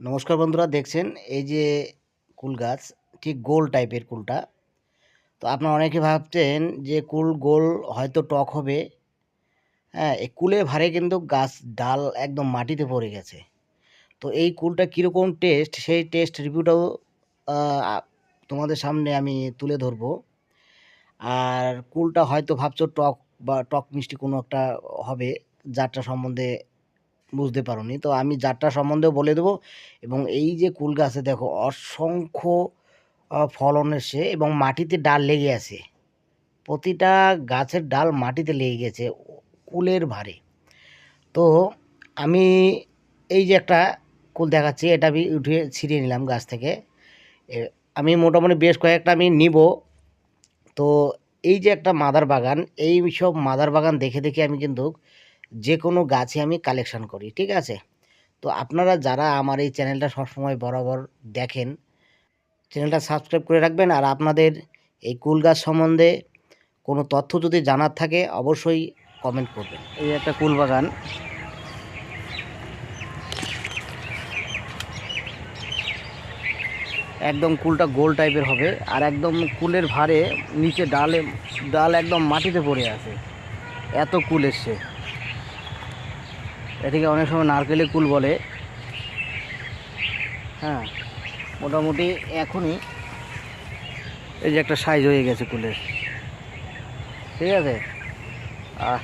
নমস্কার বন্ধুরা, দেখছেন এই যে কুল গাছ, ঠিক গোল টাইপের কুলটা। তো আপনারা অনেকে ভাবছেন যে কুল গোল হয়তো টক হবে। হ্যাঁ এই কুলে ভারে কিন্তু গাছ ডাল একদম মাটিতে পড়ে গেছে। তো এই কুলটা কীরকম টেস্ট সেই টেস্ট রিভিউটাও তোমাদের সামনে আমি তুলে ধরবো। আর কুলটা হয়তো ভাবছ টক বা টক মিষ্টি কোনো একটা হবে, যারটা সম্বন্ধে বুঝতে পারোনি। তো আমি যারটা সম্বন্ধেও বলে দেবো এবং এই যে কুল গাছে দেখো অসংখ্য ফলন এসে এবং মাটিতে ডাল লেগে আছে। প্রতিটা গাছের ডাল মাটিতে লেগে গেছে কুলের ভারে তো আমি এই যে একটা কুল দেখাচ্ছি, এটা আমি উঠিয়ে ছিঁড়ে নিলাম গাছ থেকে। আমি মোটামুটি বেশ কয়েকটা আমি নিব। তো এই যে একটা মাদার বাগান, এই সব মাদার বাগান দেখে দেখে আমি কিন্তু যে কোনো গাছে আমি কালেকশন করি, ঠিক আছে? তো আপনারা যারা আমার এই চ্যানেলটা সবসময় বরাবর দেখেন, চ্যানেলটা সাবস্ক্রাইব করে রাখবেন আর আপনাদের এই কুল গাছ সম্বন্ধে কোনো তথ্য যদি জানার থাকে, অবশ্যই কমেন্ট করবেন। এই একটা কুল বাগান। একদম কুলটা গোল টাইপের হবে আর একদম কুলের ভারে নিচে ডালে, ডাল একদম মাটিতে পড়ে আছে। এত কুল এসছে। এটাকে অনেক সময় নারকেলের কুল বলে। হ্যাঁ মোটামুটি এখনই এই যে একটা সাইজ হয়ে গেছে কুলের। ঠিক আছে? আহ,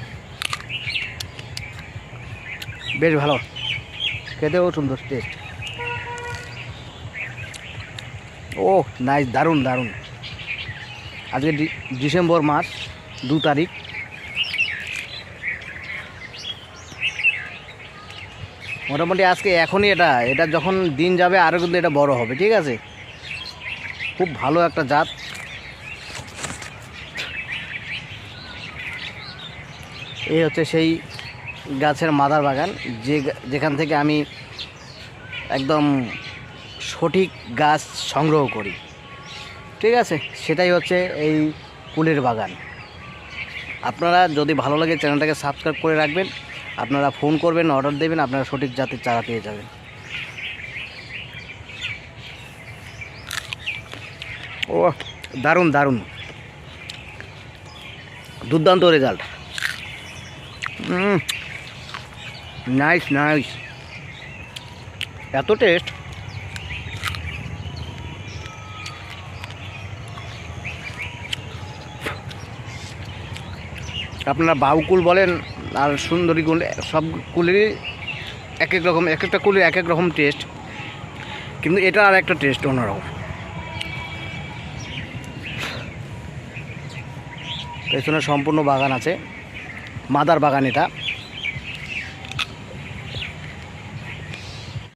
বেশ ভালো। খেতেও সুন্দর টেস্ট ও নাইস দারুণ দারুণ। আজকে ডিসেম্বর মাস, দু তারিখ। মোটামুটি আজকে এখনই এটা এটা যখন দিন যাবে আরও কিন্তু এটা বড় হবে, ঠিক আছে? খুব ভালো একটা জাত। এই হচ্ছে সেই গাছের মাদার বাগান, যে যেখান থেকে আমি একদম সঠিক গাছ সংগ্রহ করি। ঠিক আছে? সেটাই হচ্ছে এই কুলের বাগান। আপনারা যদি ভালো লাগে চ্যানেলটাকে সাবস্ক্রাইব করে রাখবেন। আপনারা ফোন করবেন অর্ডার দেবেন, আপনারা সঠিক জাতের চারা পেয়ে যাবেন। ও দারুণ দারুণ। দুর্দান্ত রেজাল্ট নাইস নাইস এত টেস্ট আপনারা বাউকুল বলেন আর সুন্দরী কুল সব কুলেরই এক এক রকম এক একটা কুলের এক এক রকম টেস্ট কিন্তু এটা আর একটা টেস্ট অন্যরকম। পেছনে সম্পূর্ণ বাগান আছে। মাদার বাগান এটা।